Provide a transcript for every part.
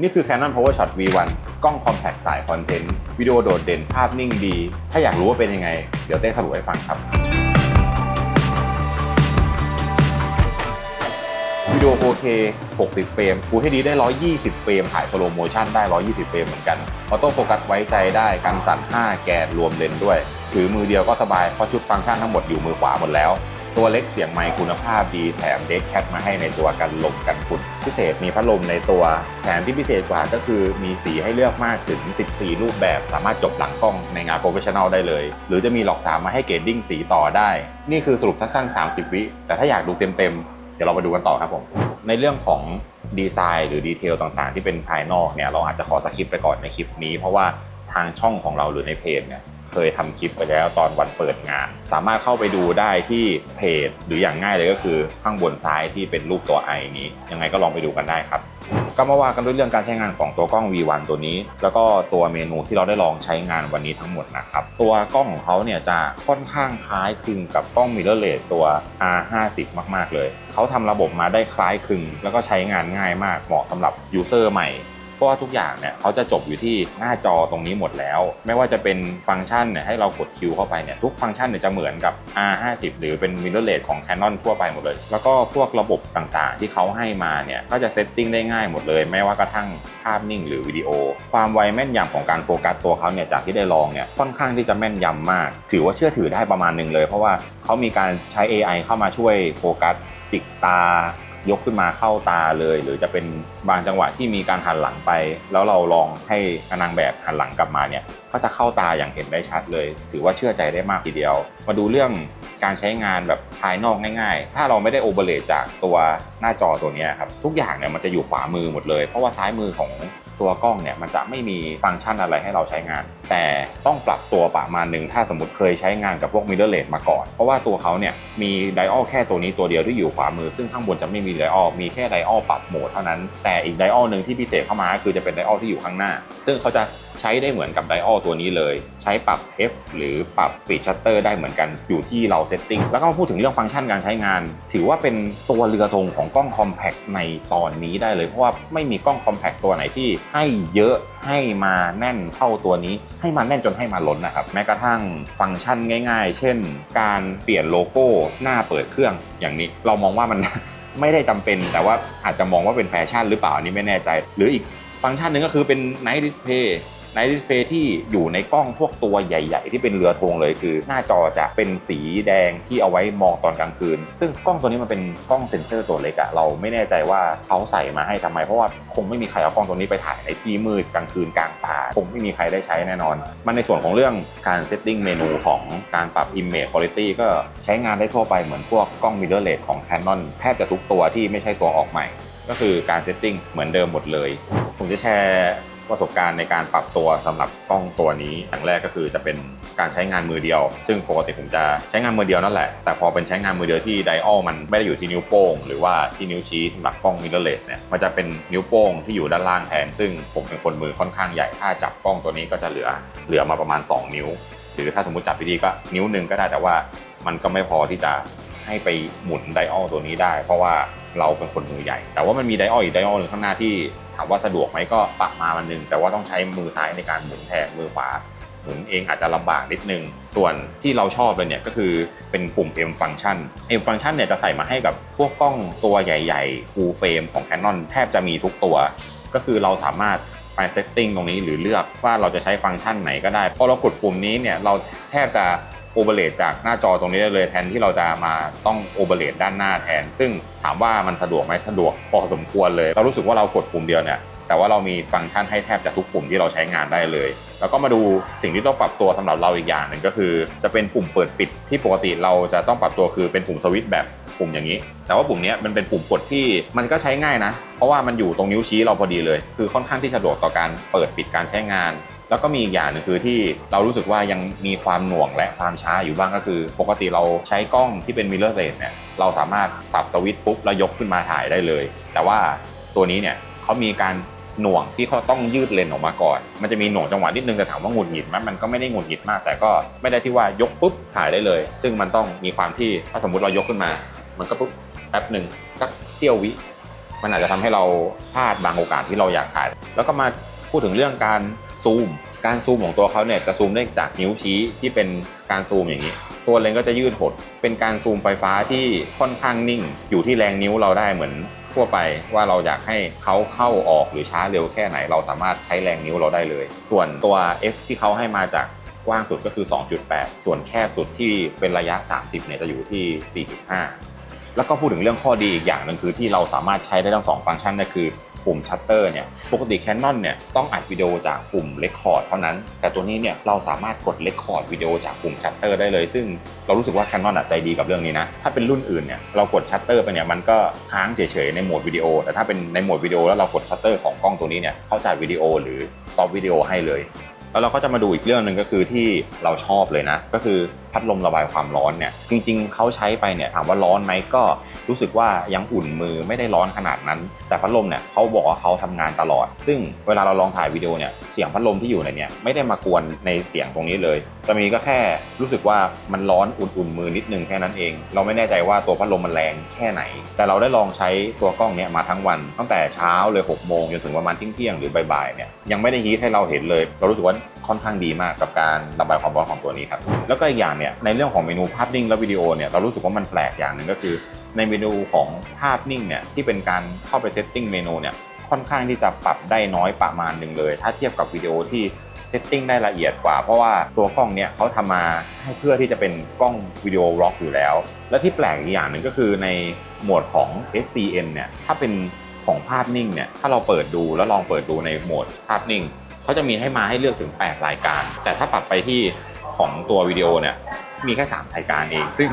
นี่คือ Canon PowerShot V1 กล้องคอมแพคสายคอนเทนต์ วิดีโอโดดเด่นภาพนิ่งดี ถ้าอยากรู้ว่าเป็นยังไง เดี๋ยวเต้สรุปให้ฟังครับ วิดีโอ 4K 60 เฟรมฟูล HD ได้ 120 เฟรม ถ่ายสโลโมชันได้ 120 เฟรมเหมือนกัน ออโต้โฟกัสไว้ใจได้ กันสั่น 5 แกนรวมเลนส์ด้วย ถือมือเดียวก็สบาย เพราะชุดฟังก์ชันทั้งหมดอยู่มือขวาหมดแล้ว ตัวเล็กเสียงไมค์คุณภาพดีแถมเด็กแคทมาให้ในตัวกันลมกันฝุ่นพิเศษมีพัดลมในตัวแถมที่พิเศษกว่าก็คือมีสีให้เลือกมากถึง 14 รูปแบบ สามารถจบหลังกล้องในงานโปรเฟชชั่นอลได้เลย หรือจะมีหลอกสามมาให้เกรดดิ้งสีต่อได้ นี่คือสรุปสั้นๆ 30 วิ แต่ถ้าอยากดูเต็มๆ เดี๋ยวเรามาดูกันต่อครับผม ในเรื่องของดีไซน์หรือดีเทลต่างๆ ที่เป็นภายนอกเนี่ยเราอาจจะขอสคิปไปก่อนในคลิปนี้เพราะว่าทางช่องของเราหรือในเพจเนี่ย เคยทำคลิปไปแล้วตอนวันเปิดงาน สามารถเข้าไปดูได้ที่เพจ หรืออย่างง่ายเลยก็คือข้างบนซ้ายที่เป็นรูปตัวไอนี้ ยังไงก็ลองไปดูกันได้ครับ ก็มาว่ากันด้วยเรื่องการใช้งานของตัวกล้อง V1 ตัวนี้ แล้วก็ตัวเมนูที่เราได้ลองใช้งานวันนี้ทั้งหมดนะครับ ตัวกล้องของเขาเนี่ยจะค่อนข้างคล้ายคลึงกับกล้อง mirrorless ตัว R50 มาก ๆ เลย เขาทำระบบมาได้คล้ายคลึง แล้วก็ใช้งานง่ายมากเหมาะสำหรับยูเซอร์ใหม่ เพราะว่าทุกอย่างเนี่ยเขาจะจบอยู่ที่หน้าจอตรงนี้หมดแล้ว ไม่ว่าจะเป็นฟังก์ชันเนี่ยให้เรากดคิวเข้าไปเนี่ยทุกฟังก์ชันเนี่ยจะเหมือนกับ R50 หรือเป็น mirrorless ของ Canon ทั่วไปหมดเลย แล้วก็พวกระบบต่างๆ ที่เขาให้มาเนี่ยก็จะเซตติ้งได้ง่ายหมดเลย ไม่ว่ากระทั่งภาพนิ่งหรือวิดีโอ ความไวแม่นยำของการโฟกัสตัวเขาเนี่ยจากที่ได้ลองเนี่ยค่อนข้างที่จะแม่นยำมาก ถือว่าเชื่อถือได้ประมาณหนึ่งเลย เพราะว่าเขามีการใช้ AI เข้ามาช่วยโฟกัสจิกตา ยกขึ้นมาเข้าตาเลย หรือจะเป็นบางจังหวะที่มีการหันหลังไป แล้วเราลองให้นางแบบหันหลังกลับมาเนี่ยก็จะเข้าตาอย่างเห็นได้ชัดเลย ถือว่าเชื่อใจได้มากทีเดียว มาดูเรื่องการใช้งานแบบภายนอกง่ายๆ ถ้าเราไม่ได้โอเบอร์เลจากตัวหน้าจอตัวนี้ครับทุกอย่างเนี่ยมันจะอยู่ขวามือหมดเลย เพราะว่าซ้ายมือของ ตัวกล้องเนี่ยมันจะไม่มีฟังก์ชันอะไรให้เราใช้งาน แต่ต้องปรับตัวประมาณหนึ่งถ้าสมมติเคยใช้งานกับพวก mirrorless มาก่อน เพราะว่าตัวเขาเนี่ยมีไดออลแค่ตัวนี้ตัวเดียวที่อยู่ขวามือ ซึ่งข้างบนจะไม่มีไดออลมีแค่ไดออลปรับโหมดเท่านั้น แต่อีกไดออลหนึ่งที่พิเศษเข้ามาคือจะเป็นไดออลที่อยู่ข้างหน้า ซึ่งเขาจะใช้ได้เหมือนกับไดออลตัวนี้เลย ใช้ปรับ F หรือปรับ Speed Shutter ได้เหมือนกันอยู่ที่เราเซตติ้งแล้วก็มาพูดถึงเรื่องฟังก์ชันการใช้งาน ถือว่าเป็นตัวเรือธงของกล้องคอมแพคในตอนนี้ได้เลยเพราะว่าไม่มีกล้องคอมแพคตัวไหนที่ให้เยอะให้มาแน่นเท่าตัวนี้ ให้มาแน่นจนให้มาล้นนะครับ แม้กระทั่งฟังก์ชันง่าย ๆ เช่น การเปลี่ยนโลโก้หน้าเปิดเครื่องอย่างนี้ เรามองว่ามันไม่ได้จำเป็น แต่ว่าอาจจะมองว่าเป็นแฟชั่นหรือเปล่าอันนี้ไม่แน่ใจ หรืออีกฟังก์ชันหนึ่งก็คือเป็น Night Display Night Display ที่อยู่ในกล้องพวกตัวใหญ่ ๆ ที่เป็นเรือธงเลยคือ หน้าจอจะเป็นสีแดงที่เอาไว้มองตอนกลางคืน ซึ่งกล้องตัวนี้มันเป็นกล้องเซ็นเซอร์ตัวเล็กอะเราไม่แน่ใจว่าเขาใส่มาให้ทำไม เพราะว่าคงไม่มีใครเอากล้องตัวนี้ไปถ่ายในที่มืดกลางคืนกลางป่าคงไม่มีใครได้ใช้แน่นอน มันในส่วนของเรื่องการเซตติ้งเมนูของการปรับ Image Quality ก็ใช้งานได้ทั่วไปเหมือนพวกกล้อง mirrorless ของ Canon แทบจะทุกตัวที่ไม่ใช่ตัวออกใหม่ ก็คือการเซตติ้งเหมือนเดิมหมดเลย ผมจะแชร์ ประสบการณ์ในการปรับตัวสำหรับกล้องตัวนี้อย่างแรกก็คือจะเป็นการใช้งานมือเดียว ซึ่งปกติผมจะใช้งานมือเดียวนั่นแหละ แต่พอเป็นใช้งานมือเดียวที่ไดออลมันไม่ได้อยู่ที่นิ้วโป้ง หรือว่าที่นิ้วชี้สำหรับกล้อง mirrorless เนี่ยมันจะเป็นนิ้วโป้งที่อยู่ด้านล่างแทน ซึ่งผมเป็นคนมือค่อนข้างใหญ่ถ้าจับกล้องตัวนี้ก็จะเหลือเหลือมาประมาณ 2 นิ้ว หรือถ้าสมมติจับดีๆก็นิ้วหนึ่งก็ได้แต่ว่ามันก็ไม่พอที่จะให้ไปหมุนไดออลตัวนี้ได้ เพราะว่า เราเป็นคนมือใหญ่ แต่ว่ามันมีไดออลอีกไดออลหนึ่งข้างหน้าที่ถามว่าสะดวกไหมก็ปรับมามันหนึง แต่ว่าต้องใช้มือซ้ายในการหมุนแทนมือขวาหมุนเองอาจจะลำบากนิดนึง ส่วนที่เราชอบเลยเนี่ยก็คือเป็นปุ่ม M function M function เนี่ยจะใส่มาให้กับพวกกล้องตัวใหญ่ๆ full frame ของ Canon แทบจะมีทุกตัว ก็คือเราสามารถไปเซตติ้งตรงนี้หรือเลือกว่าเราจะใช้ฟังก์ชันไหนก็ได้ พอเรากดปุ่มนี้เนี่ยเราแทบจะ โอเบอร์เลจากหน้าจอตรงนี้ได้เลยแทนที่เราจะมาต้องโอเบอร์เลด้านหน้าแทน ซึ่งถามว่ามันสะดวกไหมสะดวกพอสมควรเลย เรารู้สึกว่าเรากดปุ่มเดียวเนี่ยแต่ว่าเรามีฟังก์ชันให้แทบจะทุกปุ่มที่เราใช้งานได้เลย แล้วก็มาดูสิ่งที่ต้องปรับตัวสำหรับเราอีกอย่างหนึ่งก็คือ จะเป็นปุ่มเปิดปิดที่ปกติเราจะต้องปรับตัวคือเป็นปุ่มสวิตช์แบบปุ่มอย่างนี้ แต่ว่าปุ่มนี้มันเป็นปุ่มกดที่มันก็ใช้ง่ายนะ เพราะว่ามันอยู่ตรงนิ้วชี้เราพอดีเลย คือค่อนข้างที่สะดวกต่อการเปิดปิดการใช้งานแล้วก็มีอีกอย่างหนึงคือที่เรารู้สึกว่ายังมีความหน่วงและความช้าอยู่บ้างก็คือ ปกติเราใช้กล้องที่เป็น mirrorless เนี่ยเราสามารถสับสวิตช์ปุ๊บแล้วยกขึ้นมาถ่ายได้เลย แต่ว่าตัวนี้เนี่ยเขามีการหน่วงที่เขาต้องยืดเลนออกมาก่อน มันจะมีหน่วงจังหวะนิดนึงแต่ถามว่าหงุดหงิดไหมมันก็ไม่ได้หงุดหงิดมาก แต่ก็ไม่ได้ที่ว่ายกปุ๊บถ่ายได้เลย ซึ่งมันต้องมีความที่ถ้าสมมุติเรายกขึ้นมา มันก็ปุ๊บแป๊บหนึ่งสักเสี้ยววิ มันอาจจะทำให้เราพลาดบางโอกาสที่เราอยากถ่าย แล้วก็มาพูดถึงเรื่องการ ซูม การซูมของตัวเขาเนี่ยจะซูมได้จากนิ้วชี้ที่เป็นการซูมอย่างนี้ ตัวเลนส์ก็จะยืดหด เป็นการซูมไฟฟ้าที่ค่อนข้างนิ่ง อยู่ที่แรงนิ้วเราได้เหมือนทั่วไปว่าเราอยากให้เขาเข้าออกหรือช้าเร็วแค่ไหน เราสามารถใช้แรงนิ้วเราได้เลย ส่วนตัว F ที่เขาให้มาจากกว้างสุดก็คือ 2.8 ส่วนแคบสุดที่เป็นระยะ 30เนี่ยจะอยู่ที่ 4.5 แล้วก็พูดถึงเรื่องข้อดีอีกอย่างหนึ่งคือที่เราสามารถใช้ได้ทั้งสองฟังก์ชันนั่นคือ ปุ่มชัตเตอร์เนี่ยปกติ Canon เนี่ยต้องอัดวิดีโอจากปุ่ม Record เท่านั้น แต่ตัวนี้เนี่ยเราสามารถกด Record วิดีโอจากปุ่มชัตเตอร์ได้เลย ซึ่งเรารู้สึกว่า Canon อะใจดีกับเรื่องนี้นะถ้าเป็นรุ่นอื่นเนี่ยเรากดชัตเตอร์ไปเนี่ยมันก็ค้างเฉยๆในโหมดวิดีโอ แต่ถ้าเป็นในโหมดวิดีโอแล้วเรากดชัตเตอร์ของกล้องตัวนี้เนี่ยเขาจ่ายวิดีโอหรือ stop วิดีโอให้เลยแล้วเราก็จะมาดูอีกเรื่องหนึ่งก็คือที่เราชอบเลยนะ ก็คือ พัดลมระบายความร้อนเนี่ยจริง ๆเขาใช้ไปเนี่ยถามว่าร้อนไหมก็รู้สึกว่ายังอุ่นมือไม่ได้ร้อนขนาดนั้น แต่พัดลมเนี่ยเขาบอกว่าเขาทำงานตลอด ซึ่งเวลาเราลองถ่ายวิดีโอเนี่ยเสียงพัดลมที่อยู่ในเนี่ยไม่ได้มากวนในเสียงตรงนี้เลย จะมีก็แค่รู้สึกว่ามันร้อนอุ่นๆมือนิดนึงแค่นั้นเอง เราไม่แน่ใจว่าตัวพัดลมมันแรงแค่ไหน แต่เราได้ลองใช้ตัวกล้องเนี่ยมาทั้งวัน ตั้งแต่เช้าเลย6โมงจนถึงประมาณเที่ยงหรือบ่ายๆเนี่ยยังไม่ได้ฮีทให้เราเห็นเลย เรารู้สึกว่าค่อนข้างดีมากกับการระบายความร้อนของตัวนี้ครับแล้วก็อีกอย่างเนี่ยในเรื่องของเมนูภาพนิ่งและวิดีโอเนี่ยเรารู้สึกว่ามันแปลกอย่างหนึ่งก็คือ ในเมนูของภาพนิ่งเนี่ยที่เป็นการเข้าไปเซตติ้งเมนูเนี่ยค่อนข้างที่จะปรับได้น้อยประมาณหนึ่งเลย ถ้าเทียบกับวิดีโอที่เซตติ้งได้ละเอียดกว่า เพราะว่าตัวกล้องเนี่ยเขาทำมาให้เพื่อที่จะเป็นกล้องวิดีโอร็อกอยู่แล้ว และที่แปลกอีกอย่างหนึ่งก็คือในโหมดของ SCN เนี่ยถ้าเป็นของภาพนิ่งเนี่ยถ้าเราเปิดดูแล้วลองเปิดดูในโหมดภาพนิ่งเขาจะมีให้มาให้เลือกถึง 8 รายการ แต่ถ้าปรับไปที่ ของตัววิดีโอเนี่ยมีแค่3รายการเอง ซึ่ง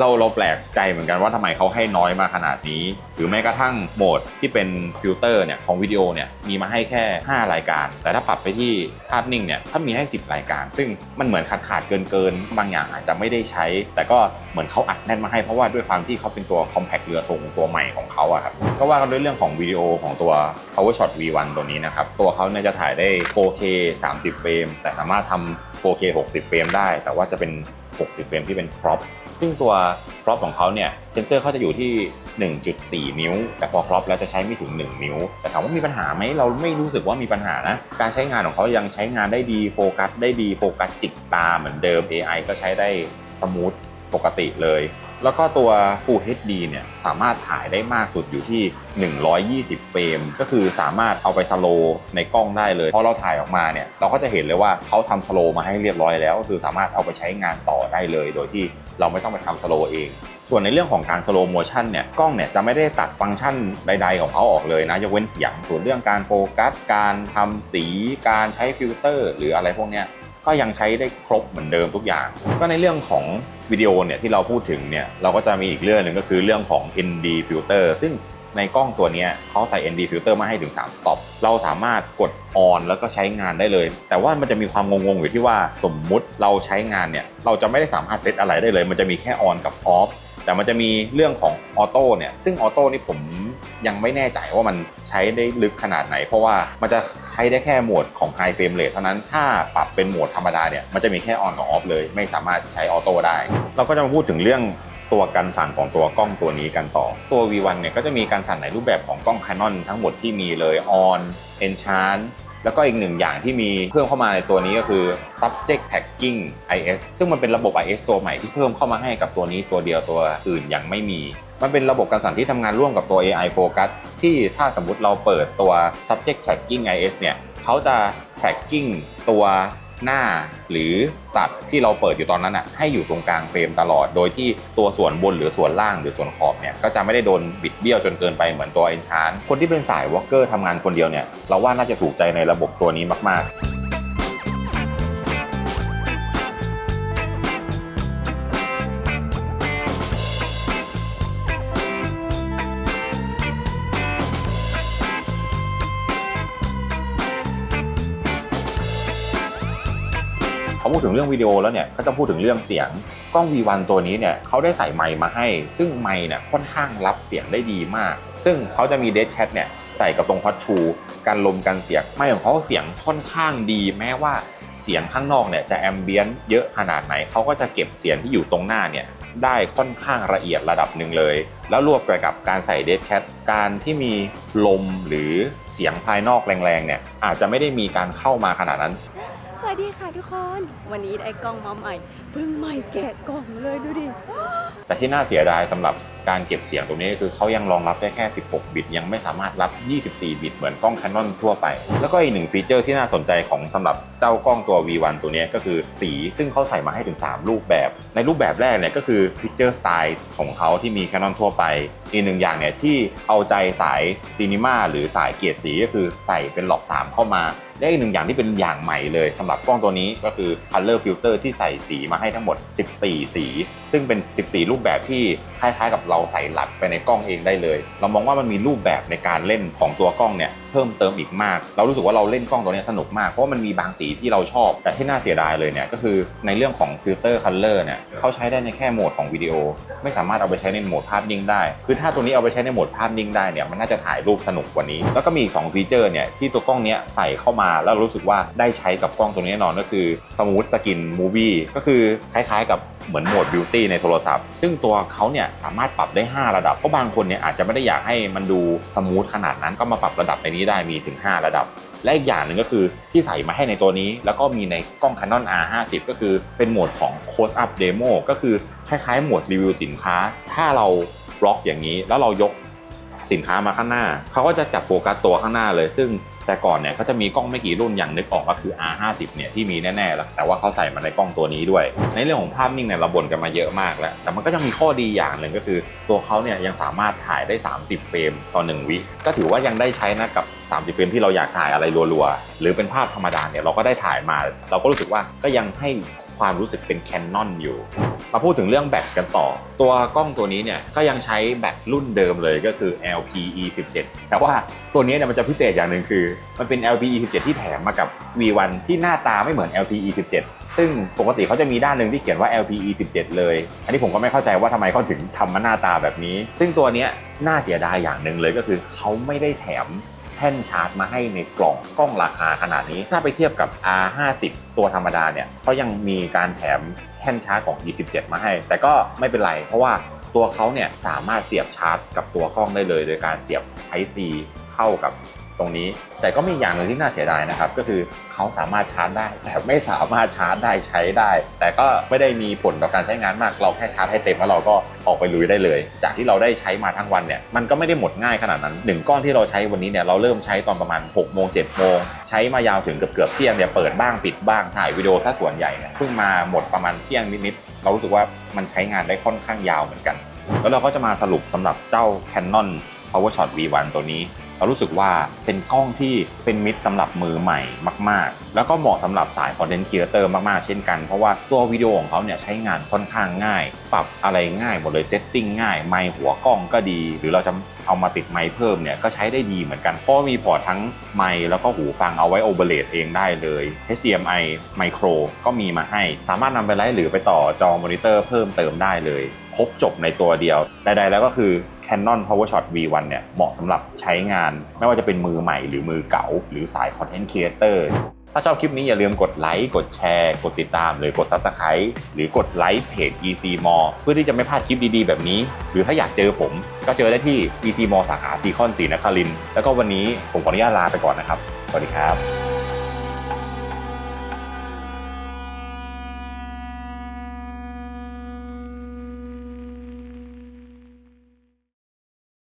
เราเราแปลกใจเหมือนกันว่าทำไมเขาให้น้อยมาขนาดนี้ หรือแม้กระทั่งโหมดที่เป็นฟิลเตอร์เนี่ยของวิดีโอเนี่ยมีมาให้แค่ 5 รายการ แต่ถ้าปรับไปที่ภาพนิ่งเนี่ยถ้ามีให้ 10 รายการ ซึ่งมันเหมือนขาดขาดเกินเกินๆบางอย่างอาจจะไม่ได้ใช้ แต่ก็เหมือนเขาอัดแน่นมาให้เพราะว่าด้วยความที่เขาเป็นตัว compact เรือธงตัวใหม่ของเขาอะครับก็ว่ากันด้วยเรื่องของวิดีโอของตัว PowerShot V1 ตัวนี้นะครับตัวเขาเนี่ยจะถ่ายได้ 4K 30 เฟรมแต่สามารถทำ 4K 60 เฟรมได้ แต่ว่าจะเป็น 60 เฟรมที่เป็น crop ซึ่งตัว crop ของเขาเนี่ยเซนเซอร์เขาจะอยู่ที่ 1.4 นิ้ว แต่พอ crop แล้วจะใช้ไม่ถึง 1 นิ้ว แต่ถามว่ามีปัญหาไหมเราไม่รู้สึกว่ามีปัญหานะ การใช้งานของเขายังใช้งานได้ดีโฟกัสได้ดีโฟกัสจิกตาเหมือนเดิม AI ก็ใช้ได้สมูทปกติเลย แล้วก็ตัว Full HD เนี่ยสามารถถ่ายได้มากสุดอยู่ที่ 120 เฟรม ก็คือสามารถเอาไปสโลว์ในกล้องได้เลย พอเราถ่ายออกมาเนี่ยเราก็จะเห็นเลยว่าเขาทำสโลว์มาให้เรียบร้อยแล้ว ก็คือสามารถเอาไปใช้งานต่อได้เลย โดยที่เราไม่ต้องไปทำสโลว์เอง ส่วนในเรื่องของการสโลโมชันเนี่ยกล้องเนี่ยจะไม่ได้ตัดฟังก์ชันใด ๆ ของเขาออกเลยนะยกเว้นเสียง ส่วนเรื่องการโฟกัส การทำสี การใช้ฟิลเตอร์ หรืออะไรพวกเนี้ย ก็ยังใช้ได้ครบเหมือนเดิมทุกอย่าง ก็ในเรื่องของวิดีโอเนี่ยที่เราพูดถึงเนี่ยเราก็จะมีอีกเรื่องหนึ่งก็คือเรื่องของ ND filter ซึ่งในกล้องตัวนี้เขาใส่ ND filter มาให้ถึง 3 stop เราสามารถกด on แล้วก็ใช้งานได้เลย แต่ว่ามันจะมีความงงๆอยู่ที่ว่าสมมุติเราใช้งานเนี่ยเราจะไม่ได้สามารถเซตอะไรได้เลย มันจะมีแค่ on กับ off แต่มันจะมีเรื่องของออโต้เนี่ยซึ่งออโต้นี่ผมยังไม่แน่ใจว่ามันใช้ได้ลึกขนาดไหน เพราะว่ามันจะใช้ได้แค่โหมดของ High Frame Rate เท่านั้นถ้าปรับเป็นโหมดธรรมดาเนี่ยมันจะมีแค่ on กับ off เลย ไม่สามารถใช้ออโต้ได้ เราก็จะมาพูดถึงเรื่องตัวกันสั่นของตัวกล้องตัวนี้กันต่อ ตัว V1 เนี่ยก็จะมีการสั่นในรูปแบบของกล้อง Canon ทั้งหมดที่มีเลย on enchant แล้วก็อีกหนึ่งอย่างที่มีเพิ่มเข้ามาในตัวนี้ก็คือ subject tagging IS ซึ่งมันเป็นระบบ IS ตัวใหม่ที่เพิ่มเข้ามาให้กับตัวนี้ตัวเดียวตัวอื่นยังไม่มี มันเป็นระบบการสั่นที่ทำงานร่วมกับตัว AI Focus ที่ถ้าสมมุติเราเปิดตัว subject tagging IS เนี่ยเขาจะ tagging ตัว หน้าหรือสัตว์ที่เราเปิดอยู่ตอนนั้นอะให้อยู่ตรงกลางเฟรมตลอด โดยที่ตัวส่วนบนหรือส่วนล่างหรือส่วนขอบเนี่ยก็จะไม่ได้โดนบิดเบี้ยวจนเกินไปเหมือนตัวเอนชานคนที่เป็นสายวอล์กเกอร์ทำงานคนเดียวเนี่ยเราว่าน่าจะถูกใจในระบบตัวนี้มากๆ งเรื่องวิดีโอแล้วเนี่ยก็จะพูดถึงเรื่องเสียงกล้อง V1 ตัวนี้เนี่ยเขาได้ใส่ไมค์มาให้ ซึ่งไมค์เนี่ยค่อนข้างรับเสียงได้ดีมาก ซึ่งเขาจะมีเด d แคทเนี่ยใส่กับตรงฮอตชูกันลมกันเสียงไมค์ของเขาเสียงค่อนข้างดีแม้ว่าเสียงข้างนอกเนี่ยจะแอมเบียนเยอะขนาดไหนเขาก็จะเก็บเสียงที่อยู่ตรงหน้าเนี่ยได้ค่อนข้างละเอียดระดับหนึ่งเลย แล้วรวบไปกับการใส่เด d แคทการที่มีลมหรือเสียงภายนอกแรงๆเนี่ยอาจจะไม่ได้มีการเข้ามาขนาดนั้น สวัสดีค่ะทุกคน วันนี้ได้กล้องมาใหม่เพิ่งใหม่แกะกล่องเลยดูดิ แต่ที่น่าเสียดายสำหรับการเก็บเสียงตรงนี้ก็คือเขายังรองรับได้แค่ 16 บิต ยังไม่สามารถรับ 24 บิต เหมือนกล้อง Canon ทั่วไป แล้วก็อีกหนึ่งฟีเจอร์ที่น่าสนใจของสำหรับเจ้ากล้องตัว V1 ตัวนี้ก็คือสีซึ่งเขาใส่มาให้ถึง 3 รูปแบบ ในรูปแบบแรกเนี่ยก็คือ Picture Style ของเขาที่มี Canon ทั่วไป อีกหนึ่งอย่างเนี่ยที่เอาใจสายซีนิมาหรือสายเกียรติสีก็คือใส่เป็นหลอก 3 เข้ามา และอีกหนึ่งอย่างที่เป็นอย่างใหม่เลยสำหรับกล้องตัวนี้ก็คือ Color Filter ที่ใส่สีมาให้ทั้งหมด 14 สี ซึ่งเป็น 14 รูปแบบที่คล้ายๆ กับเราใส่หลัดไปในกล้องเองได้เลย เรามองว่ามันมีรูปแบบในการเล่นของตัวกล้องเนี่ย เพิ่มเติมอีกมาก เรารู้สึกว่าเราเล่นกล้องตัวนี้สนุกมาก เพราะมันมีบางสีที่เราชอบ แต่ที่น่าเสียดายเลยเนี่ยก็คือในเรื่องของฟิลเตอร์คัลเลอร์เนี่ยเขาใช้ได้ในแค่โหมดของวิดีโอ ไม่สามารถเอาไปใช้ในโหมดภาพนิ่งได้ คือถ้าตัวนี้เอาไปใช้ในโหมดภาพนิ่งได้เนี่ยมันน่าจะถ่ายรูปสนุกกว่านี้ แล้วก็มีอีกสองฟีเจอร์เนี่ยที่ตัวกล้องเนี้ยใส่เข้ามาแล้วรู้สึกว่าได้ใช้กับกล้องตัวนี้แน่นอนก็คือ Smooth Skin Movie ก็คือคล้ายๆ กับเหมือนโหมด Beauty ในโทรศัพท์ ซึ่งตัวเขาเนี่ยสามารถปรับได้ 5 ระดับเพราะบางคนเนี่ยอาจจะไม่ได้อยากให้มันดูสมูทขนาดนั้นก็มาปรับระดับในนี้ได้มีถึง 5 ระดับ และอีกอย่างหนึ่งก็คือที่ใส่มาให้ในตัวนี้ แล้วก็มีในกล้อง Canon R50 ก็คือเป็นโหมดของ Close Up Demo ก็คือคล้ายๆโหมดรีวิวสินค้า ถ้าเราบล็อกอย่างนี้ แล้วเรายก สินค้ามาข้างหน้า เขาก็จะจับโฟกัสตัวข้างหน้าเลย ซึ่งแต่ก่อนเนี่ยเขาจะมีกล้องไม่กี่รุ่นอย่างนึกออกก็คือ R50 เนี่ยที่มีแน่ๆแล้วแต่ว่าเขาใส่มาในกล้องตัวนี้ด้วย ในเรื่องของภาพนิ่งเนี่ยเราบ่นกันมาเยอะมากแล้ว แต่มันก็จะมีข้อดีอย่างหนึ่งก็คือ ตัวเขาเนี่ยยังสามารถถ่ายได้ 30 เฟรมต่อ 1 วิ ก็ถือว่ายังได้ใช้นะกับ 30 เฟรมที่เราอยากถ่ายอะไรรัวๆ หรือเป็นภาพธรรมดาเนี่ยเราก็ได้ถ่ายมา เราก็รู้สึกว่าก็ยังให้ ความรู้สึกเป็น Canon อยู่ มาพูดถึงเรื่องแบตกันต่อ ตัวกล้องตัวนี้เนี่ยก็ยังใช้แบตรุ่นเดิมเลยก็คือ LPE17 แต่ว่าตัวนี้เนี่ยมันจะพิเศษอย่างหนึ่งคือ มันเป็น LPE17 ที่แถมมากับ V1 ที่หน้าตาไม่เหมือน LPE17 ซึ่งปกติเขาจะมีด้านหนึ่งที่เขียนว่า LPE17 เลย อันนี้ผมก็ไม่เข้าใจว่าทำไมเขาถึงทำมาหน้าตาแบบนี้ ซึ่งตัวนี้น่าเสียดายอย่างหนึ่งเลยก็คือเขาไม่ได้แถม แท่นชาร์จมาให้ในกล่องกล้องราคาขนาดนี้ ถ้าไปเทียบกับ R50 ตัวธรรมดาเนี่ยเขายังมีการแถมแท่นชาร์จของ E17 มาให้ แต่ก็ไม่เป็นไร เพราะว่าตัวเขาเนี่ยสามารถเสียบชาร์จกับตัวกล้องได้เลย โดยการเสียบ Type C เข้ากับ ตรงนี้ แต่ก็มีอย่างหนึ่งที่น่าเสียดายนะครับ ก็คือเขาสามารถชาร์จได้ แต่ไม่สามารถชาร์จได้ใช้ได้ แต่ก็ไม่ได้มีผลต่อการใช้งานมาก เราแค่ชาร์จให้เต็มแล้วเราก็ออกไปลุยได้เลย จากที่เราได้ใช้มาทั้งวันเนี่ยมันก็ไม่ได้หมดง่ายขนาดนั้นหนึ่งก้อนที่เราใช้วันนี้เนี่ยเราเริ่มใช้ตอนประมาณ6โมง7โมงใช้มายาวถึงเกือบเกือบเที่ยงเนี่ยเปิดบ้างปิดบ้างถ่ายวิดีโอซะส่วนใหญ่เนี่ยเพิ่งมาหมดประมาณเที่ยงนิดๆเรารู้สึกว่ามันใช้งานได้ค่อนข้างยาวเหมือนกัน แล้วเราก็จะมาสรุปสำหรับเจ้า Canon PowerShot V1 ตัวนี้ เรารู้สึกว่าเป็นกล้องที่เป็นมิตรสำหรับมือใหม่มาก ๆ แล้วก็เหมาะสำหรับสายคอนเทนต์ครีเอเตอร์มาก ๆ เช่นกัน เพราะว่าตัววิดีโอของเขาเนี่ยใช้งานค่อนข้างง่าย ปรับอะไรง่ายหมดเลยเซตติ้งง่าย ไมค์หัวกล้องก็ดี หรือเราจะเอามาติดไมค์เพิ่มเนี่ยก็ใช้ได้ดีเหมือนกัน เพราะมีพอร์ตทั้งไมค์แล้วก็หูฟังเอาไว้โอเบเลตเองได้เลย HDMI ไมโครก็มีมาให้ สามารถนำไปไลฟ์หรือไปต่อจอมอนิเตอร์เพิ่มเติมได้เลย ครบจบในตัวเดียวใดๆแล้วก็คือ Canon PowerShot V1 เนี่ยเหมาะสำหรับใช้งาน ไม่ว่าจะเป็นมือใหม่หรือมือเก่า หรือสาย Content Creator ถ้าชอบคลิปนี้อย่าลืมกดไลค์ กดแชร์ กดติดตาม หรือกด Subscribe หรือกดไลค์เพจ EC m o เพื่อที่จะไม่พลาดคลิปดีๆ แบบนี้ หรือถ้าอยากเจอผม ก็เจอได้ที่ EC m o สาขาซีคอนศรีนครินแล้วก็วันนี้ผมขออนุญาตลาไปก่อนนะครับ สวัสดีครับ